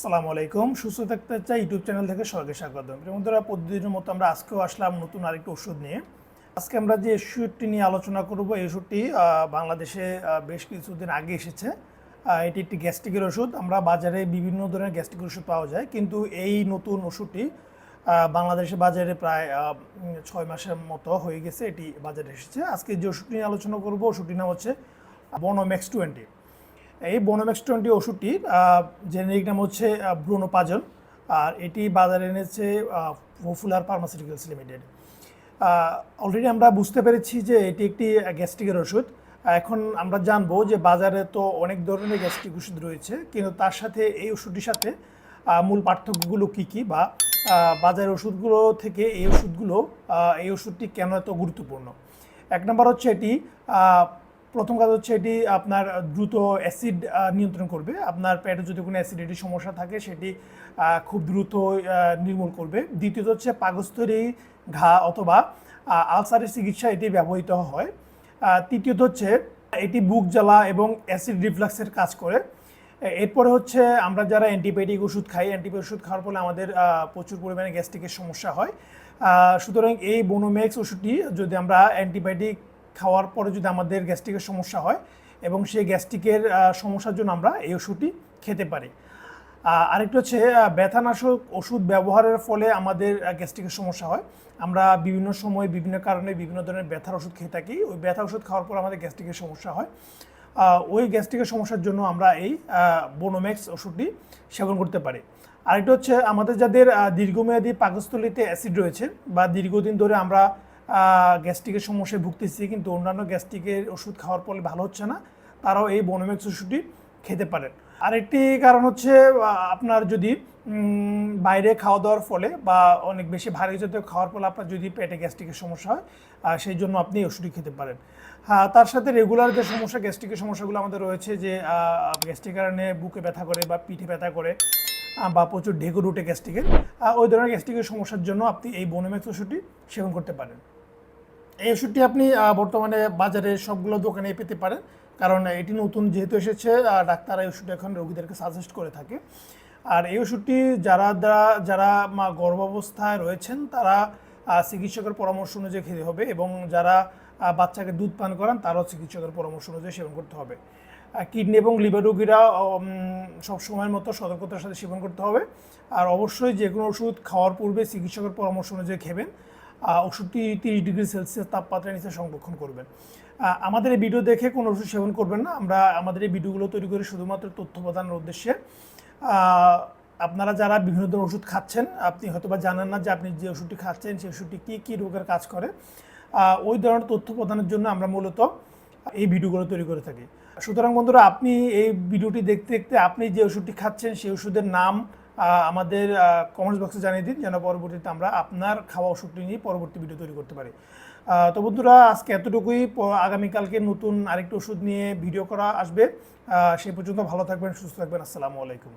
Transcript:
আসসালামু আলাইকুম। সুস্থ থাকতে চাই ইউটিউব চ্যানেল থেকে সবাইকে স্বাগতম। প্রিয় বন্ধুরা, প্রতিদিনের মতো আমরা আজকেও আসলাম নতুন আরেকটি ওষুধ নিয়ে। আজকে আমরা যে ওষুধটি নিয়ে আলোচনা করব, এই ওষুধটি বাংলাদেশে বেশ কিছুদিন আগে এসেছে। এটি একটি গ্যাস্ট্রিকের ওষুধ। আমরা বাজারে বিভিন্ন ধরনের গ্যাস্ট্রিক ওষুধ পাওয়া যায়। কিন্তু এই নতুন ওষুধটি বাংলাদেশে বাজারে প্রায় ছয় মাসের মতো হয়ে গেছে এটি বাজারে এসেছে। আজকে যে ওষুধটি নিয়ে আলোচনা করব, ওষুধটির নাম হচ্ছে বনোম্যাক্স টোয়েন্টি। এই বোনোম্যাক্স টোয়েন্টি ওষুধটি জেনেরিক নাম হচ্ছে ব্রোনোপাজন আর এটি বাজারে এনেছে পপুলার ফার্মাসিউটিক্যালস লিমিটেড অলরেডি আমরা বুঝতে পেরেছি যে এটি একটি গ্যাস্ট্রিকের ওষুধ। এখন আমরা জানব যে বাজারে তো অনেক ধরনের গ্যাস্ট্রিক ওষুধ রয়েছে, কিন্তু তার সাথে এই ওষুধটির সাথে মূল পার্থক্যগুলো কী কী বা বাজারের ওষুধগুলো থেকে এই ওষুধগুলো এই ওষুধটি কেন এত গুরুত্বপূর্ণ? এক নম্বর হচ্ছে এটি প্রথম কাজ হচ্ছে এটি আপনার দ্রুত অ্যাসিড নিয়ন্ত্রণ করবে। আপনার পেটে যদি কোনো অ্যাসিডিটির সমস্যা থাকে, সেটি খুব দ্রুত নির্মূল করবে। দ্বিতীয়ত হচ্ছে পাকস্থলী, ঘা অথবা আলসারের চিকিৎসা এটি ব্যবহৃত হয়। তৃতীয়ত হচ্ছে এটি বুক জ্বালা এবং অ্যাসিড রিফ্লাক্সের কাজ করে। এরপরে হচ্ছে আমরা যারা অ্যান্টিবায়োটিক ওষুধ খাই অ্যান্টিবায়োটিক ওষুধ খাওয়ার ফলে আমাদের প্রচুর পরিমাণে গ্যাস্ট্রিকের সমস্যা হয়। সুতরাং এই বোনোমেক্স ওষুধটি যদি আমরা অ্যান্টিবায়োটিক খাওয়ার পরে যদি আমাদের গ্যাস্ট্রিকের সমস্যা হয় এবং সেই গ্যাস্ট্রিকের সমস্যার জন্য আমরা এই ওষুধটি খেতে পারি। আরেকটা হচ্ছে ব্যথানাশক ওষুধ ব্যবহারের ফলে আমাদের গ্যাস্ট্রিকের সমস্যা হয়। আমরা বিভিন্ন সময় বিভিন্ন কারণে বিভিন্ন ধরনের ব্যথার ওষুধ খেয়ে থাকি। ওই ব্যথা ওষুধ খাওয়ার পর আমাদের গ্যাস্ট্রিকের সমস্যা হয়। ওই গ্যাস্ট্রিকের সমস্যার জন্য আমরা এই বোনোম্যাক্স ওষুধটি সেবন করতে পারি। আরেকটা হচ্ছে, আমাদের যাদের দীর্ঘমেয়াদী পাকস্থলিতে অ্যাসিড রয়েছে বা দীর্ঘদিন ধরে আমরা গ্যাস্ট্রিকের সমস্যায় ভুগতেছি, কিন্তু অন্যান্য গ্যাস্ট্রিকের ওষুধ খাওয়ার ফলে ভালো হচ্ছে না, তারাও এই বোনোম্যাক্স ওষুধটি খেতে পারেন। আরেকটি কারণ হচ্ছে আপনার যদি বাইরে খাওয়া দাওয়ার ফলে বা অনেক বেশি ভারী জাতীয় খাওয়ার ফলে আপনার যদি পেটে গ্যাস্ট্রিকের সমস্যা হয় সেই জন্য আপনি ওষুধটি খেতে পারেন। হ্যাঁ তার সাথে রেগুলার যে সমস্যা, গ্যাস্ট্রিকের সমস্যাগুলো আমাদের রয়েছে যে গ্যাস্ট্রিক কারণে বুকে ব্যথা করে বা পিঠে ব্যথা করে বা প্রচুর ঢেকুর উঠে গ্যাস্ট্রিকের ওই ধরনের গ্যাস্ট্রিকের সমস্যার জন্য আপনি এই বোনোম্যাক্স ওষুধটি সেবন করতে পারেন। এই ওষুধটি আপনি বর্তমানে বাজারে সবগুলো দোকানে পেতে পারেন। কারণ এটি নতুন যেহেতু এসেছে ডাক্তার এই ওষুধটি এখন রোগীদেরকে সাজেস্ট করে থাকে। আর এই ওষুধটি যারা দ্বারা যারা গর্ভাবস্থায় রয়েছেন তারা চিকিৎসকের পরামর্শ অনুযায়ী খেতে হবে এবং যারা বাচ্চাকে দুধ পান করান তারাও চিকিৎসকের পরামর্শ অনুযায়ী সেবন করতে হবে। কিডনি এবং লিভার রোগীরা উম, সব সময়ের মতো সতর্কতার সাথে সেবন করতে হবে। আর অবশ্যই যে কোনো ওষুধ খাওয়ার পূর্বে চিকিৎসকের পরামর্শ অনুযায়ী খেবেন। ওষুধটি তিরিশ ডিগ্রি সেলসিয়াস তাপমাত্রার নিচে সংরক্ষণ করবেন। আমাদের এই ভিডিও দেখে কোনো ওষুধ সেবন করবেন না। আমরা আমাদের এই ভিডিওগুলো তৈরি করি শুধুমাত্র তথ্য প্রদানের উদ্দেশ্যে। আপনারা যারা বিভিন্ন ধরনের ওষুধ খাচ্ছেন, আপনি হয়তো বা জানেন না যে আপনি যে ওষুধটি খাচ্ছেন, সেই ওষুধটি কী কী রোগের কাজ করে। ওই ধরনের তথ্য প্রদানের জন্য আমরা মূলত এই ভিডিওগুলো তৈরি করে থাকি। সুতরাং বন্ধুরা, আপনি এই ভিডিওটি দেখতে দেখতে আপনি যে ওষুধটি খাচ্ছেন, সেই ওষুধের নাম আমাদের কমেন্টস বক্সে জানিয়ে দিন, যেন পরবর্তীতে আমরা আপনার খাওয়া ওষুধটি নিয়ে পরবর্তী ভিডিও তৈরি করতে পারি। তো বন্ধুরা, আজকে এতটুকুই। আগামীকালকে নতুন আরেকটি ওষুধ নিয়ে ভিডিও করা আসবে। সেই পর্যন্ত ভালো থাকবেন, সুস্থ থাকবেন। আসসালামু আলাইকুম।